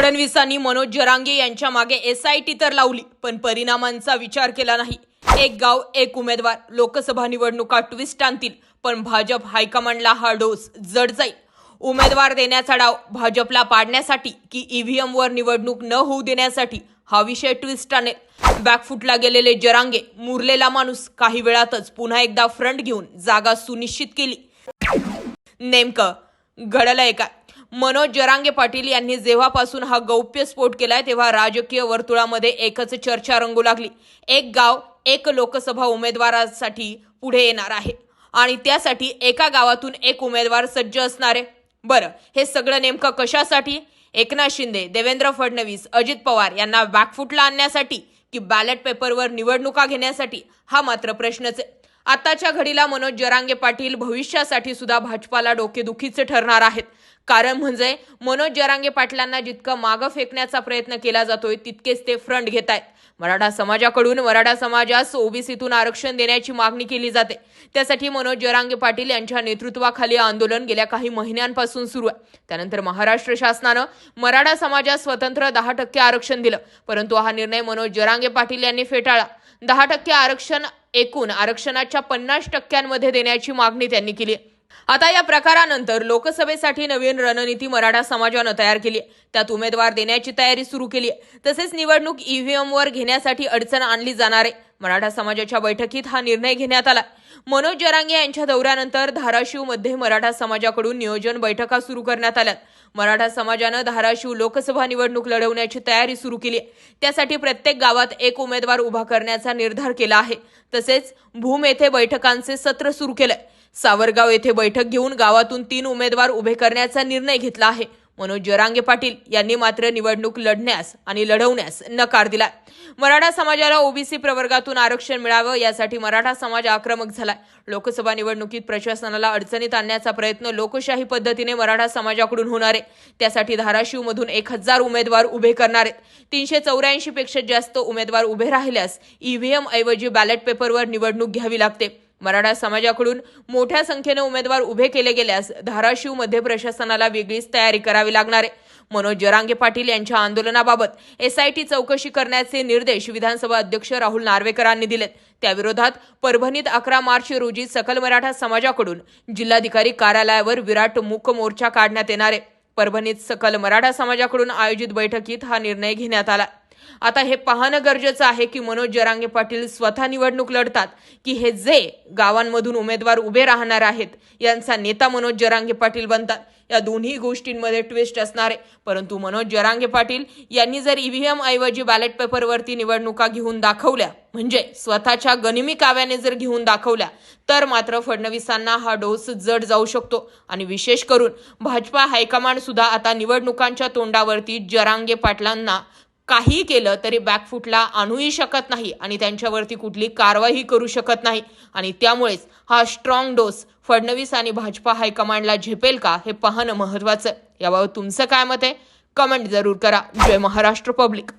फडणवीसांनी मनोज जरांगे यांच्या मागे एसआयटी तर लावली पण परिणामांचा विचार केला नाही. एक गाव एक उमेदवार. लोकसभा निवडणुका ट्विस्ट आणतील पण भाजप हायकमांडला हा डोस जड जाईल. उमेदवार देण्याचा डाव भाजपला पाडण्यासाठी की ईव्हीएम वर निवडणूक न होऊ देण्यासाठी हा विषय ट्विस्ट आणेल. बॅकफुटला गेलेले जरांगे मुरलेला माणूस काही वेळातच पुन्हा एकदा फ्रंट घेऊन जागा सुनिश्चित केली. नेमकं घडलंय काय? मनोज जरांगे पाटील यांनी जेव्हापासून हा गौप्यस्फोट केलाय तेव्हा राजकीय वर्तुळामध्ये एकच चर्चा रंगू लागली. एक गाव एक लोकसभा उमेदवारासाठी पुढे येणार आहे. आणि त्यासाठी एका गावातून एक उमेदवार सज्ज असणार आहे. बरं हे सगळं नेमकं कशासाठी? एकनाथ शिंदे देवेंद्र फडणवीस अजित पवार यांना बॅकफुटला आणण्यासाठी की बॅलेट पेपरवर निवडणुका घेण्यासाठी? हा मात्र प्रश्नच आहे. आताच्या घडीला मनोज जरांगे पाटील भविष्यासाठी सुद्धा भाजपाला डोकेदुखीचे ठरणार आहेत. कारण म्हणजे मनोज जरांगे पाटलांना जितकं मागं फेकण्याचा प्रयत्न केला जातोय तितकेच ते फ्रंट घेत आहेत. मराठा समाजाकडून मराठा समाजास ओबीसीतून आरक्षण देण्याची मागणी केली जाते. त्यासाठी मनोज जरांगे पाटील यांच्या नेतृत्वाखाली आंदोलन गेल्या काही महिन्यांपासून सुरू आहे. त्यानंतर महाराष्ट्र शासनानं मराठा समाजास स्वतंत्र दहा टक्के आरक्षण दिलं परंतु हा निर्णय मनोज जरांगे पाटील यांनी फेटाळला. दहा टक्के आरक्षण एकूण आरक्षणाच्या पन्नास टक्क्यांमध्ये देण्याची मागणी त्यांनी केली आहे. आता या प्रकारानंतर लोकसभेसाठी नवीन रणनीती मराठा समाजानं तयार केली आहे. त्यात उमेदवार देण्याची तयारी सुरू केली आहे तसेच निवडणूक ईव्हीएमवर घेण्यासाठी अडचण आणली जाणार आहे मराठा समाजाच्या बैठकीत हा निर्णय घेण्यात आला मनोज जरांगे यांच्या दौऱ्यानंतर धाराशिवमध्ये मराठा समाजाकडून नियोजन बैठका सुरू करण्यात आल्यात मराठा समाजानं धाराशिव लोकसभा निवडणूक लढवण्याची तयारी सुरू केली. आहे त्यासाठी प्रत्येक गावात एक उमेदवार उभा करण्याचा निर्धार केला आहे. तसेच भूम येथे बैठकांचे सत्र सुरू केलंय. सावरगाव येथे बैठक घेऊन गावातून तीन उमेदवार उभे करण्याचा निर्णय घेतला आहे. मनोज जरांगे पाटील यांनी मात्र निवडणूक लढण्यास आणि लढवण्यास नकार दिला मराठा समाजाला ओबीसी प्रवर्गातून आरक्षण मिळावं यासाठी मराठा समाज आक्रमक झालाय. लोकसभा निवडणुकीत प्रशासनाला अडचणीत आणण्याचा प्रयत्न लोकशाही पद्धतीने मराठा समाजाकडून होणार आहे. त्यासाठी धाराशिवमधून एक हजार उमेदवार उभे करणार आहेत. तीनशे चौऱ्याऐंशी पेक्षा जास्त उमेदवार उभे राहिल्यास ईव्हीएम ऐवजी बॅलेट पेपरवर निवडणूक घ्यावी लागते. मराठा समाजाकडून मोठ्या संख्येने उमेदवार उभे केले गेल्यास धाराशिवमध्ये प्रशासनाला वेगळीच तयारी करावी लागणार आहे. मनोज जरांगे पाटील यांच्या आंदोलनाबाबत एसआयटी चौकशी करण्याचे निर्देश विधानसभा अध्यक्ष राहुल नार्वेकरांनी दिलेत. त्याविरोधात परभणीत अकरा मार्च रोजी सकल मराठा समाजाकडून जिल्हाधिकारी कार्यालयावर विराट मूक मोर्चा काढण्यात येणार आहे. परभणीत सकल मराठा समाजाकडून आयोजित बैठकीत हा निर्णय घेण्यात आला. आता हे पाहणं गरजेचं आहे की मनोज जरांगे पाटील स्वतः निवडणूक लढतात की हे जे गावांमधून उमेदवार उभे राहणार आहेत यांचा नेता मनोज जरांगे पाटील बनतात. या दोन्ही गोष्टींमध्ये ट्विस्ट असणार आहे. परंतु मनोज जरांगे पाटील यांनी जर ईव्हीएम ऐवजी बॅलेट पेपरवरती निवडणुका घेऊन दाखवल्या म्हणजे स्वतःच्या गनिमी काव्याने जर घेऊन दाखवल्या तर मात्र फडणवीसांना हा डोस जड जाऊ शकतो. आणि विशेष करून भाजपा हायकमांड सुद्धा आता निवडणुकांच्या तोंडावरती जरांगे पाटलांना काही केलं तरी बॅकफुटला आणूही शकत नाही आणि त्यांच्यावरती कुठली कारवाई करू शकत नाही. आणि त्यामुळेच हा स्ट्रॉंग डोस फडणवीस आणि भाजपा हायकमांडला झेपेल का हे पाहणं महत्वाचं आहे. याबाबत तुमचं काय मत आहे? कमेंट जरूर करा. जय महाराष्ट्र पब्लिक